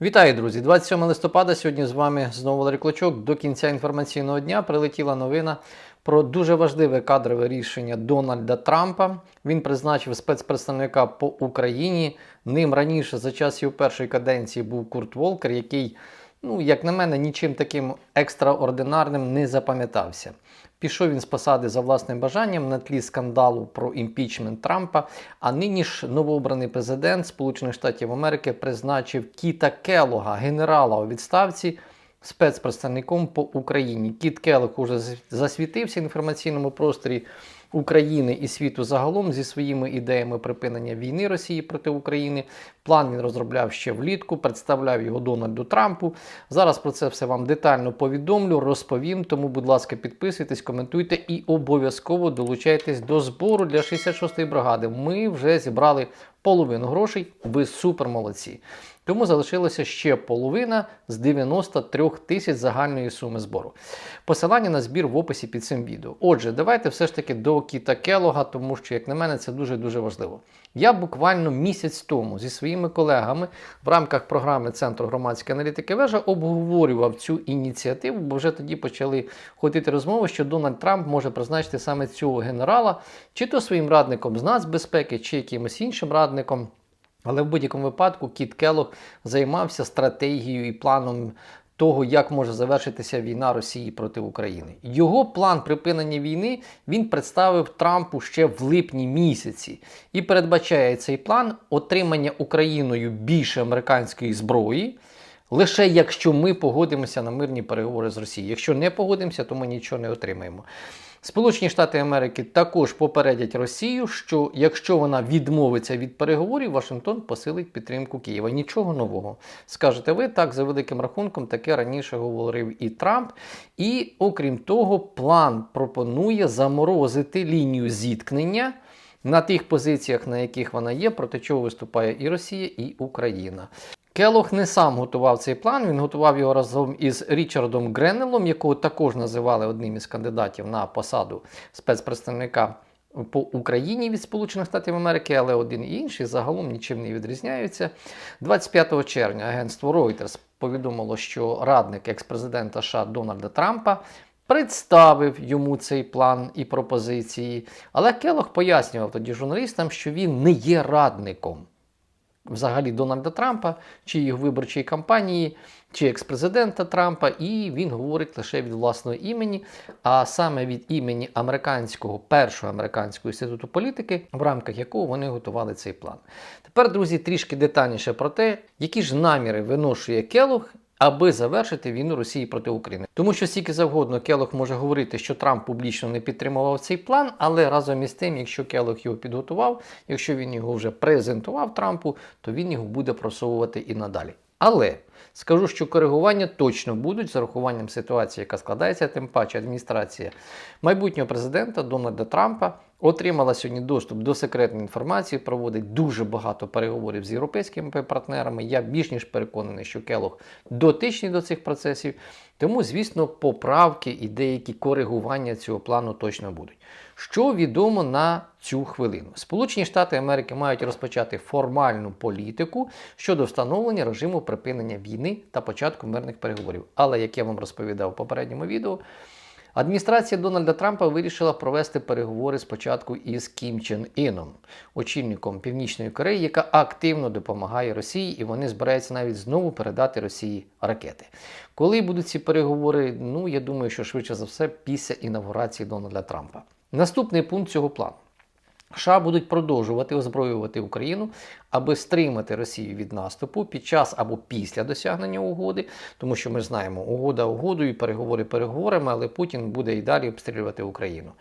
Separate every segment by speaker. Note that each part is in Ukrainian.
Speaker 1: Вітаю, друзі! 27 листопада. Сьогодні з вами знову Валерій Клочок. До кінця інформаційного дня прилетіла новина про дуже важливе кадрове рішення Дональда Трампа. Він призначив спецпредставника по Україні. Ним раніше за час його першої каденції був Курт Волкер, який, ну як на мене, нічим таким екстраординарним не запам'ятався. Пішов він з посади за власним бажанням на тлі скандалу про імпічмент Трампа. А нині ж новообраний президент Сполучених Штатів Америки призначив Кіта Келога, генерала у відставці, спецпредставником по Україні. Кіт Келог уже засвітився в інформаційному просторі України і світу загалом зі своїми ідеями припинення війни Росії проти України. План він розробляв ще влітку, представляв його Дональду Трампу. Зараз про це все вам детально повідомлю, розповім. Тому, будь ласка, підписуйтесь, коментуйте і обов'язково долучайтесь до збору для 66-ї бригади. Ми вже зібрали половину грошей. Ви супер молодці. Тому залишилося ще половина з 93 тисяч загальної суми збору. Посилання на збір в описі під цим відео. Отже, давайте все ж таки до Кіта Келога, тому що, як на мене, це дуже-дуже важливо. Я буквально місяць тому зі своїми колегами в рамках програми Центру громадської аналітики вежа обговорював цю ініціативу, бо вже тоді почали ходити розмови, що Дональд Трамп може призначити саме цього генерала, чи то своїм радником з нацбезпеки, чи якимось іншим радником. Але в будь-якому випадку Кіт Келлог займався стратегією і планом того, як може завершитися війна Росії проти України. Його план припинення війни він представив Трампу ще в липні місяці і передбачає цей план отримання Україною більше американської зброї. Лише якщо ми погодимося на мирні переговори з Росією. Якщо не погодимося, то ми нічого не отримаємо. Сполучені Штати Америки також попередять Росію, що якщо вона відмовиться від переговорів, Вашингтон посилить підтримку Києва. Нічого нового. Скажете ви так, за великим рахунком, таке раніше говорив і Трамп. І окрім того, план пропонує заморозити лінію зіткнення. На тих позиціях, на яких вона є, проти чого виступає і Росія, і Україна. Келох не сам готував цей план, він готував його разом із Річардом Гренелом, якого також називали одним із кандидатів на посаду спецпредставника по Україні від Сполучених Штатів Америки, але один і інший загалом нічим не відрізняються. 25 червня агентство Reuters повідомило, що радник екс-президента США Дональда Трампа. Представив йому цей план і пропозиції, але Келох пояснював тоді журналістам, що він не є радником взагалі Дональда Трампа, чи його виборчої кампанії, чи екс-президента Трампа, і він говорить лише від власного імені, а саме від імені американського першого американського інституту політики, в рамках якого вони готували цей план. Тепер, друзі, трішки детальніше про те, які ж наміри виношує Келох. Аби завершити війну Росії проти України, тому що стільки завгодно Келох може говорити, що Трамп публічно не підтримував цей план, але разом із тим, якщо Келох його підготував, якщо він його вже презентував Трампу, то він його буде просовувати і надалі. Але скажу, що коригування точно будуть з урахуванням ситуації, яка складається, тим паче адміністрація майбутнього президента Дональда Трампа отримала сьогодні доступ до секретної інформації, проводить дуже багато переговорів з європейськими партнерами. Я більш ніж переконаний, що Келох дотичний до цих процесів. Тому, звісно, поправки і деякі коригування цього плану точно будуть. Що відомо на цю хвилину? Сполучені Штати Америки мають розпочати формальну політику щодо встановлення режиму припинення війни та початку мирних переговорів. Але як я вам розповідав в попередньому відео. Адміністрація Дональда Трампа вирішила провести переговори спочатку із Кім Чен Іном, очільником Північної Кореї, яка активно допомагає Росії, і вони збираються навіть знову передати Росії ракети. Коли будуть ці переговори, ну я думаю, що швидше за все після інавгурації Дональда Трампа. Наступний пункт цього плану. США будуть продовжувати озброювати Україну, аби стримати Росію від наступу під час або після досягнення угоди, тому що ми знаємо, угода угодою, переговори переговорами, але Путін буде і далі обстрілювати Україну.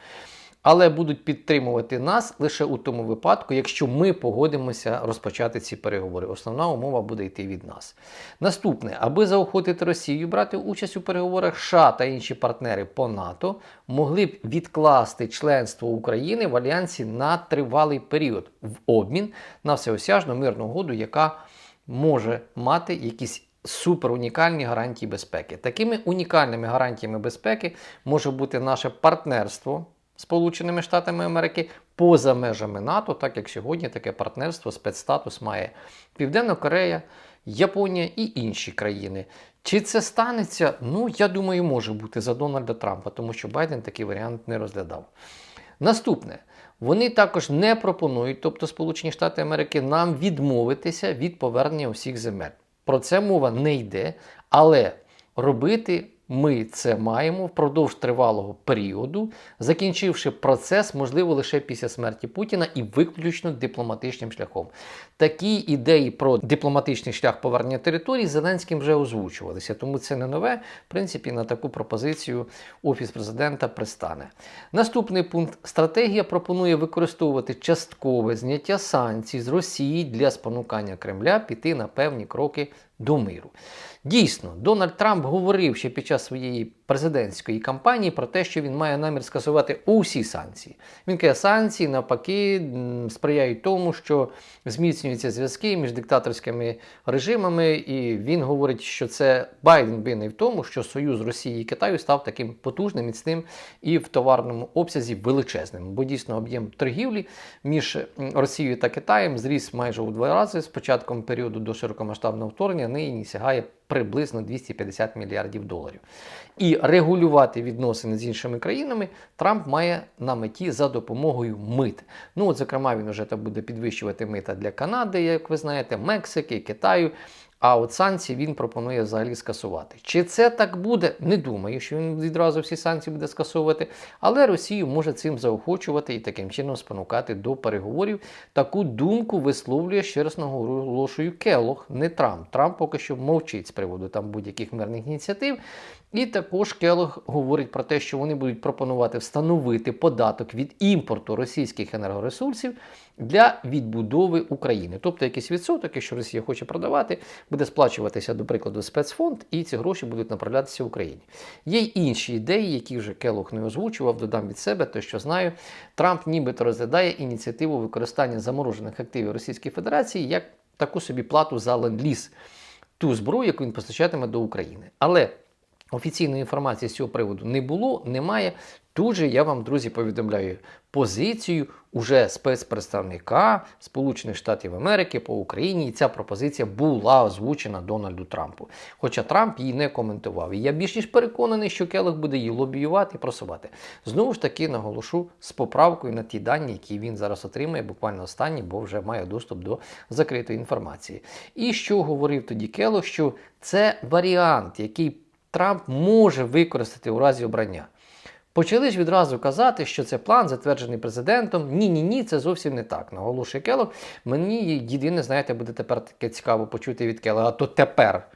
Speaker 1: Але будуть підтримувати нас лише у тому випадку, якщо ми погодимося розпочати ці переговори. Основна умова буде йти від нас. Наступне, аби заохотити Росію брати участь у переговорах, США та інші партнери по НАТО могли б відкласти членство України в альянсі на тривалий період в обмін на всеосяжну мирну угоду, яка може мати якісь супер унікальні гарантії безпеки. Такими унікальними гарантіями безпеки може бути наше партнерство. Сполученими Штатами Америки поза межами НАТО, так як сьогодні таке партнерство, спецстатус має Південна Корея, Японія і інші країни. Чи це станеться? Ну, я думаю, може бути за Дональда Трампа, тому що Байден такий варіант не розглядав. Наступне, вони також не пропонують, тобто Сполучені Штати Америки, нам відмовитися від повернення усіх земель. Про це мова не йде, але робити ми це маємо впродовж тривалого періоду, закінчивши процес, можливо, лише після смерті Путіна і виключно дипломатичним шляхом. Такі ідеї про дипломатичний шлях повернення територій Зеленським вже озвучувалися, тому це не нове. В принципі, на таку пропозицію Офіс президента пристане. Наступний пункт: стратегія пропонує використовувати часткове зняття санкцій з Росії для спонукання Кремля піти на певні кроки до миру. Дійсно, Дональд Трамп говорив ще під час своєї президентської кампанії про те, що він має намір скасувати усі санкції. Він каже, санкції навпаки сприяють тому, що зміцнюються зв'язки між диктаторськими режимами, і він говорить, що це Байден винний в тому, що союз Росії і Китаю став таким потужним, міцним і в товарному обсязі величезним. Бо дійсно об'єм торгівлі між Росією та Китаєм зріс майже у два рази з початком періоду до широкомасштабного вторгнення, нині сягає приблизно 250 мільярдів доларів. І регулювати відносини з іншими країнами Трамп має на меті за допомогою мит. Ну, от, зокрема, він вже буде підвищувати мита для Канади, як ви знаєте, Мексики, Китаю. А от санкції він пропонує взагалі скасувати. Чи це так буде? Не думаю, що він відразу всі санкції буде скасовувати. Але Росію може цим заохочувати і таким чином спонукати до переговорів. Таку думку висловлює ще раз наголошую Келох, не Трамп. Трамп поки що мовчить з приводу там будь-яких мирних ініціатив. І також Келох говорить про те, що вони будуть пропонувати встановити податок від імпорту російських енергоресурсів для відбудови України. Тобто якийсь відсоток, якщо Росія хоче продавати, буде сплачуватися, до прикладу, спецфонд, і ці гроші будуть направлятися Україні. Є й інші ідеї, які вже Келох не озвучував, додам від себе, те, що знаю. Трамп нібито розглядає ініціативу використання заморожених активів Російської Федерації як таку собі плату за ленд-ліз, ту зброю, яку він постачатиме до України. Але Офіційної інформації з цього приводу не було, немає. Тут же я вам, друзі, повідомляю позицію уже спецпредставника Сполучених Штатів Америки по Україні. І ця пропозиція була озвучена Дональду Трампу. Хоча Трамп її не коментував. І я більш ніж переконаний, що Келех буде її лобіювати і просувати. Знову ж таки, наголошу з поправкою на ті дані, які він зараз отримує, буквально останні, бо вже має доступ до закритої інформації. І що говорив тоді Келох, що це варіант, який Трамп може використати у разі обрання. Почали ж відразу казати, що це план, затверджений президентом. Ні, ні, ні, це зовсім не так. Наголошує Келлог. Мені єдине, знаєте, буде тепер таке цікаво почути від Келлога, а то тепер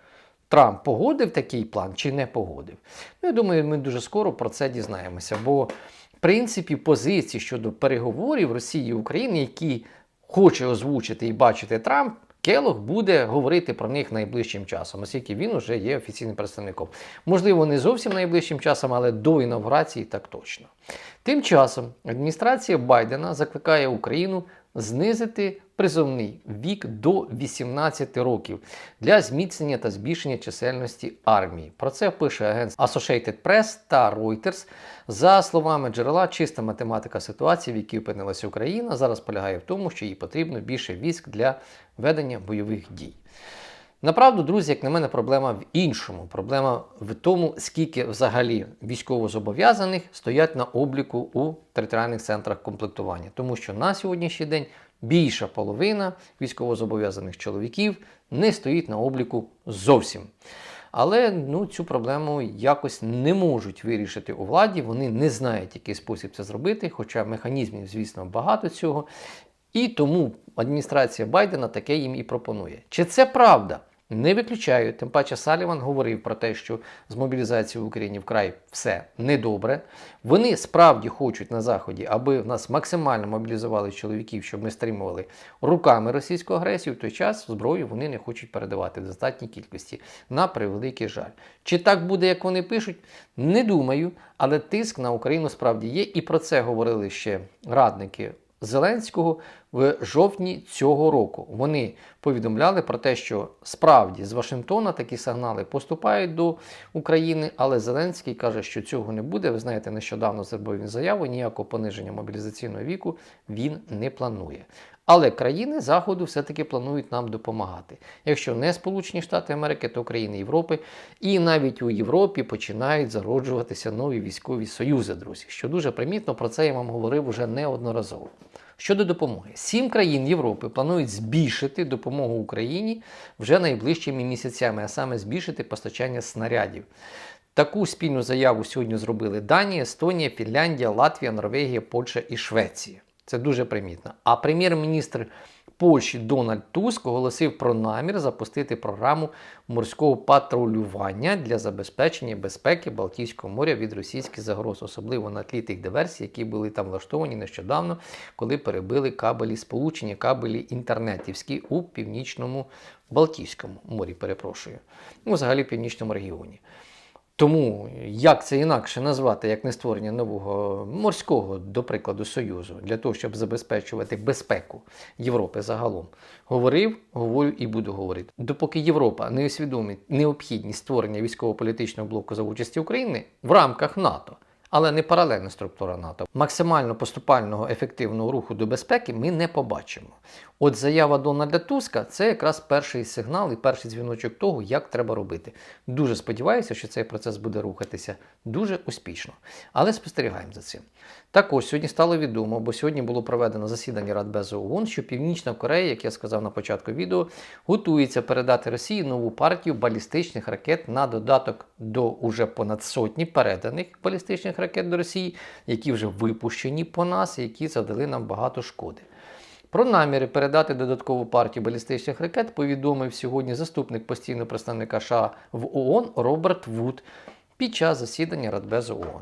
Speaker 1: Трамп погодив такий план чи не погодив. Ну, я думаю, ми дуже скоро про це дізнаємося. Бо, в принципі, позиції щодо переговорів Росії і України, які хоче озвучити і бачити Трамп. Келох буде говорити про них найближчим часом, оскільки він вже є офіційним представником. Можливо, не зовсім найближчим часом, але до інавгурації так точно. Тим часом адміністрація Байдена закликає Україну знизити призовний вік до 18 років для зміцнення та збільшення чисельності армії. Про це пише агентство Associated Press та Reuters. За словами джерела, чиста математика ситуації, в якій опинилася Україна, зараз полягає в тому, що їй потрібно більше військ для ведення бойових дій. Направду, друзі, як на мене, проблема в іншому. Проблема в тому, скільки взагалі військовозобов'язаних стоять на обліку у територіальних центрах комплектування. Тому що на сьогоднішній день більша половина військовозобов'язаних чоловіків не стоїть на обліку зовсім. Але ну, цю проблему якось не можуть вирішити у владі. Вони не знають, який спосіб це зробити, хоча механізмів, звісно, багато цього. І тому адміністрація Байдена таке їм і пропонує. Чи це правда? Не виключаю, тим паче Саліван говорив про те, що з мобілізацією в Україні вкрай все недобре. Вони справді хочуть на Заході, аби в нас максимально мобілізували чоловіків, щоб ми стримували руками російську агресію. В той час зброю вони не хочуть передавати в достатній кількості на превеликий жаль. Чи так буде, як вони пишуть? Не думаю, але тиск на Україну справді є, і про це говорили ще радники Зеленського в жовтні цього року. Вони повідомляли про те, що справді з Вашингтона такі сигнали поступають до України, але Зеленський каже, що цього не буде. Ви знаєте, нещодавно зробив він заяву, ніякого пониження мобілізаційного віку він не планує. Але країни Заходу все-таки планують нам допомагати. Якщо не Сполучені Штати Америки, то країни Європи. І навіть у Європі починають зароджуватися нові військові союзи, друзі. Що дуже примітно, про це я вам говорив уже неодноразово. Щодо допомоги, сім країн Європи планують збільшити допомогу Україні вже найближчими місяцями, а саме збільшити постачання снарядів. Таку спільну заяву сьогодні зробили Данія, Естонія, Фінляндія, Латвія, Норвегія, Польща і Швеція. Це дуже примітно. А прем'єр-міністр Польщі Дональд Туск оголосив про намір запустити програму морського патрулювання для забезпечення безпеки Балтійського моря від російських загроз, особливо на тлі тих диверсій, які були там влаштовані нещодавно, коли перебили кабелі сполучення, кабелі інтернетівські у північному Балтійському морі. Перепрошую, ну взагалі в північному регіоні. Тому як це інакше назвати, як не створення нового морського, до прикладу, союзу для того, щоб забезпечувати безпеку Європи загалом, говорив, говорю і буду говорити. Допоки Європа не усвідомить необхідність створення військово-політичного блоку за участі України в рамках НАТО. Але не паралельна структура НАТО. Максимально поступального ефективного руху до безпеки ми не побачимо. От заява Дональда Туска це якраз перший сигнал і перший дзвіночок того, як треба робити. Дуже сподіваюся, що цей процес буде рухатися дуже успішно. Але спостерігаємо за цим. Також сьогодні стало відомо, бо сьогодні було проведено засідання Радбезу ООН, що Північна Корея, як я сказав на початку відео, готується передати Росії нову партію балістичних ракет на додаток до уже понад сотні переданих балістичних до Росії, які вже випущені по нас, які завдали нам багато шкоди. Про наміри передати додаткову партію балістичних ракет повідомив сьогодні заступник постійного представника США в ООН Роберт Вуд під час засідання Радбезу ООН.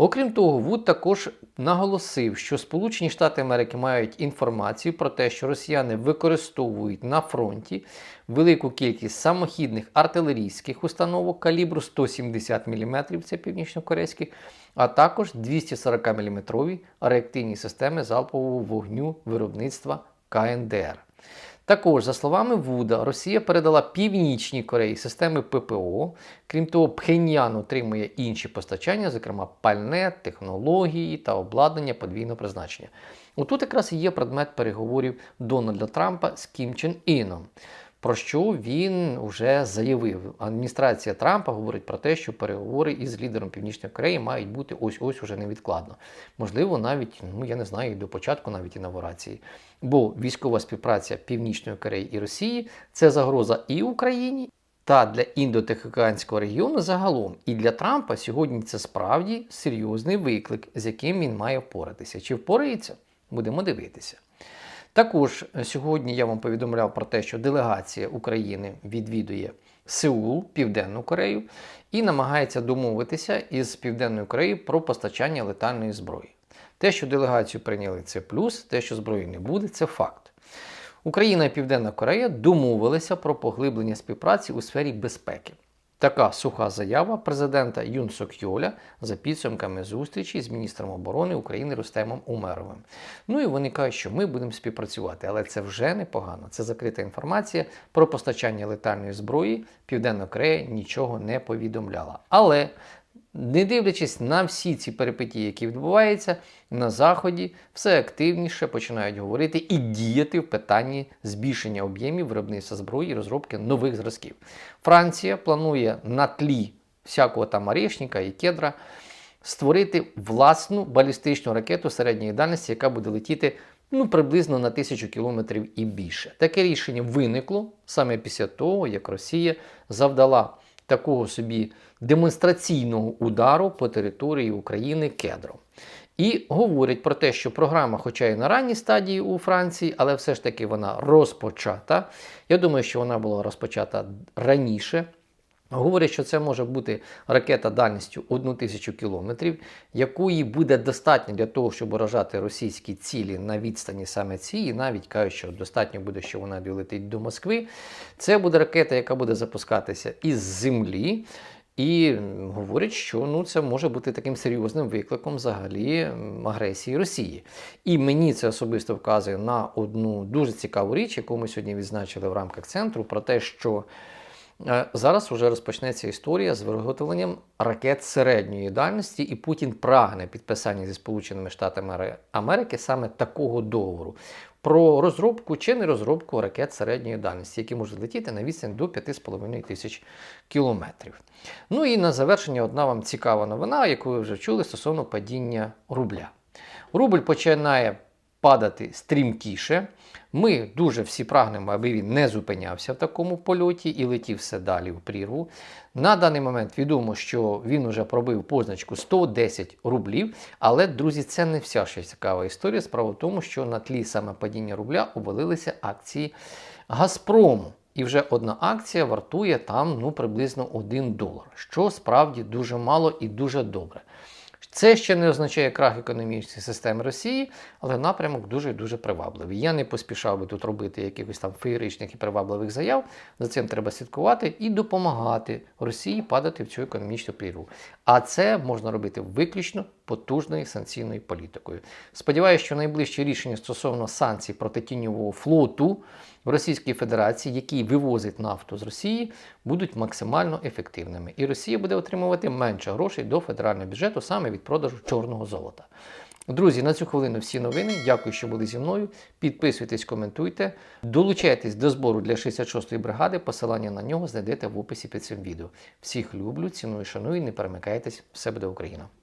Speaker 1: Окрім того, Вуд також наголосив, що Сполучені Штати Америки мають інформацію про те, що росіяни використовують на фронті велику кількість самохідних артилерійських установок калібру 170 мм, це північно-корейських, а також 240 мм реактивні системи залпового вогню виробництва КНДР. Також, за словами Вуда, Росія передала Північній Кореї системи ППО. Крім того, Пхеньян отримує інші постачання, зокрема пальне, технології та обладнання подвійного призначення. Отут якраз і є предмет переговорів Дональда Трампа з Кім Чен Іном. Про що він вже заявив. Адміністрація Трампа говорить про те, що переговори із лідером Північної Кореї мають бути ось-ось уже невідкладно. Можливо, навіть, ну я не знаю, до початку навіть інавгурації. Бо військова співпраця Північної Кореї і Росії це загроза і Україні, та для індотихоокеанського регіону загалом. І для Трампа сьогодні це справді серйозний виклик, з яким він має впоратися. Чи впорається? Будемо дивитися. Також сьогодні я вам повідомляв про те, що делегація України відвідує Сеул, Південну Корею, і намагається домовитися із Південною Кореєю про постачання летальної зброї. Те, що делегацію прийняли, це плюс, те, що зброї не буде, це факт. Україна і Південна Корея домовилися про поглиблення співпраці у сфері безпеки. Така суха заява президента Юн Сок Йоля за підсумками зустрічі з міністром оборони України Рустемом Умеровим. Ну і вони кажуть, що ми будемо співпрацювати, але це вже непогано. Це закрита інформація про постачання летальної зброї. Південна Корея нічого не повідомляла. Але не дивлячись на всі ці перипетії, які відбуваються, на Заході все активніше починають говорити і діяти в питанні збільшення об'ємів виробництва зброї і розробки нових зразків. Франція планує на тлі всякого там орешника і кедра створити власну балістичну ракету середньої дальності, яка буде летіти ну, приблизно на тисячу кілометрів і більше. Таке рішення виникло саме після того, як Росія завдала такого собі демонстраційного удару по території України кедром. І говорять про те, що програма, хоча і на ранній стадії у Франції, але все ж таки вона розпочата. Я думаю, що вона була розпочата раніше. Говорять, що це може бути ракета дальністю 1000 кілометрів, якої буде достатньо для того, щоб уражати російські цілі на відстані саме цій, і навіть кажуть, що достатньо буде, що вона долетить до Москви. Це буде ракета, яка буде запускатися із землі. І говорять, що ну, це може бути таким серйозним викликом взагалі агресії Росії. І мені це особисто вказує на одну дуже цікаву річ, яку ми сьогодні відзначили в рамках центру, про те, що зараз вже розпочнеться історія з виготовленням ракет середньої дальності, і Путін прагне підписання зі Сполученими Штатами Америки саме такого договору. Про розробку чи не розробку ракет середньої дальності, які можуть летіти на відстань до 5,5 тисяч кілометрів. Ну і на завершення одна вам цікава новина, яку ви вже чули стосовно падіння рубля. Рубль починає падати стрімкіше. Ми дуже всі прагнемо, аби він не зупинявся в такому польоті і летів все далі в прірву. На даний момент відомо, що він вже пробив позначку 110 рублів. Але, друзі, це не вся ще цікава історія. Справа в тому, що на тлі саме падіння рубля обвалилися акції Газпрому. І вже одна акція вартує там ну, приблизно 1 долар, що справді дуже мало і дуже добре. Це ще не означає крах економічної системи Росії, але напрямок дуже дуже привабливий. Я не поспішав би тут робити якихось там феєричних і привабливих заяв. За цим треба слідкувати і допомагати Росії падати в цю економічну прірву. А це можна робити виключно потужною санкційною політикою. Сподіваюся, що найближче рішення стосовно санкцій проти тіньового флоту в Російській Федерації, який вивозить нафту з Росії, будуть максимально ефективними. І Росія буде отримувати менше грошей до федерального бюджету саме від продажу чорного золота. Друзі, на цю хвилину всі новини. Дякую, що були зі мною. Підписуйтесь, коментуйте, долучайтесь до збору для 66-ї бригади. Посилання на нього знайдете в описі під цим відео. Всіх люблю, ціную, шаную. Не перемикайтесь. Все буде Україна!